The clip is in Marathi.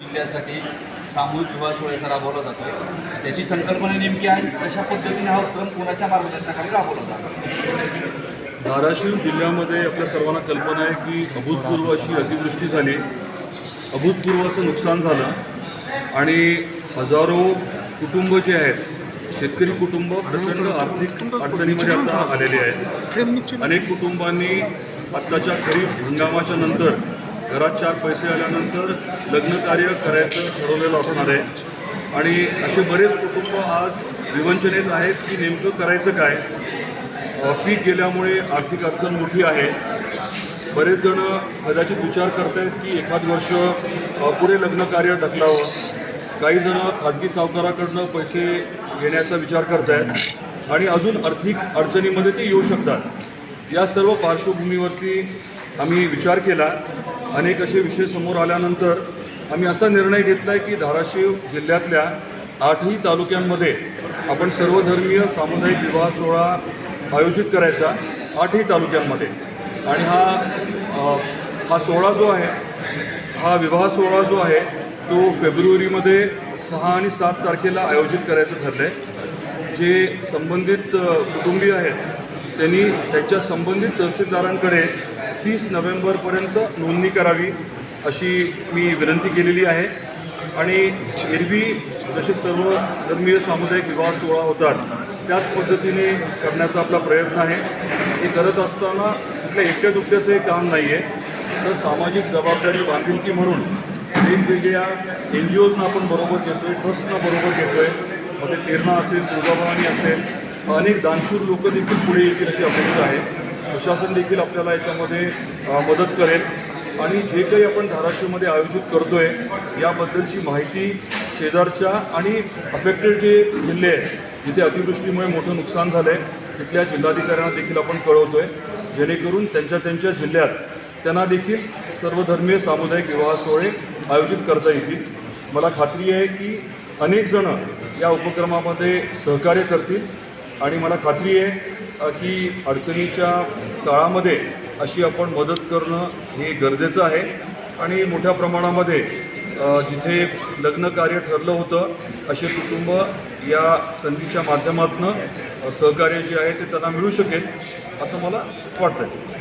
जिल्ह्यासाठी सामूहिक विवाह सोहळ्याचा राबवला जातो त्याची संकल्पना नेमकी आहे कशा पद्धतीने हा उपक्रम कोणाच्या मार्गदर्शनाखाली राबवला जातो? धाराशिव जिल्ह्यामध्ये आपल्या सर्वांना कल्पना आहे की अभूतपूर्व अशी अतिवृष्टी झाली. अभूतपूर्व असं नुकसान झालं. आणि हजारो कुटुंब जे आहेत शेतकरी कुटुंब प्रचंड आर्थिक अडचणीमध्ये आता आलेले आहेत. अनेक कुटुंबांनी आत्ताच्या खरीप हंगामाच्या नंतर घरात चार पैसे आल्यानंतर लग्नकार्य करायचं ठरवलेलं असणार आहे. आणि असे बरेच कुटुंब आज विवंचनेत आहेत की नेमकं करायचं काय? पीक गेल्यामुळे आर्थिक अडचण मोठी आहे. बरेच जण कदाचित विचार करत आहेत की एखाद वर्ष अ, पुढे लग्न ढकलावं. काही जण खाजगी सावकाराकडनं पैसे घेण्याचा विचार करत आहेत आणि अजून आर्थिक अडचणीमध्ये ते येऊ शकतात. या सर्व पार्श्वभूमीवरती आम्ही विचार केला. अनेक असे विषय समोर आल्यानंतर आम्ही असा निर्णय घेतला आहे की धाराशिव जिल्ह्यातल्या आठही तालुक्यांमध्ये आपण सर्वधर्मीय सामुदायिक विवाह सोहळा आयोजित करायचा आठही तालुक्यांमध्ये. आणि हा हा सोहळा जो आहे हा विवाह सोहळा जो आहे तो फेब्रुवारीमध्ये सहा आणि सात तारखेला आयोजित करायचं ठरलं आहे जे संबंधित कुटुंबीय आहेत त्यांनी त्यांच्या संबंधित तहसीलदारांकडे तीस नोव्हेंबरपर्यंत नोंदणी करावी अशी मी विनंती केलेली आहे. आणि एरवी जसे सर्व धर्मीय सामुदायिक विवाह सोहळा होतात त्याच पद्धतीने करण्याचा आपला प्रयत्न आहे. हे करत असताना कुठल्या एकट्या दुकट्याचं हे काम नाही आहे तर सामाजिक जबाबदारी बांधिलकी म्हणून वेगवेगळ्या एन जी ओजना आपण बरोबर घेतो आहे ट्रस्टना बरोबर घेतो आहे मग ते तेरणा असेल तुळजाभवानी असेल अनेक दानशूर लोक देखील पुढे येतील अशी अपेक्षा आहे. प्रशासन देखील आपल्याला याच्यामध्ये मदत करेल. आणि जे काही आपण धाराशिवमध्ये आयोजित करतोय याबद्दलची माहिती शेजारच्या आणि अफेक्टेड जे जिल्हे आहेत जिथे अतिवृष्टीमुळे मोठं नुकसान झालं आहे तिथल्या जिल्हाधिकाऱ्यांना देखील आपण कळवतोय. जेणेकरून त्यांच्या त्यांच्या जिल्ह्यात त्यांना देखील सर्वधर्मीय सामुदायिक विवाह सोहळे आयोजित करता येतील. मला खात्री आहे की अनेक जण या उपक्रमामध्ये सहकार्य करतील. आणि मला खात्री आहे की अडचणीच्या काळामध्ये अशी आपण मदत करणं हे गरजेचं आहे. आणि मोठ्या प्रमाणामध्ये जिथे लग्न कार्य ठरलं होतं असे कुटुंब या संधीच्या माध्यमातून सहकार्य जे आहे ते त्यांना मिळू शकेल असं मला वाटतं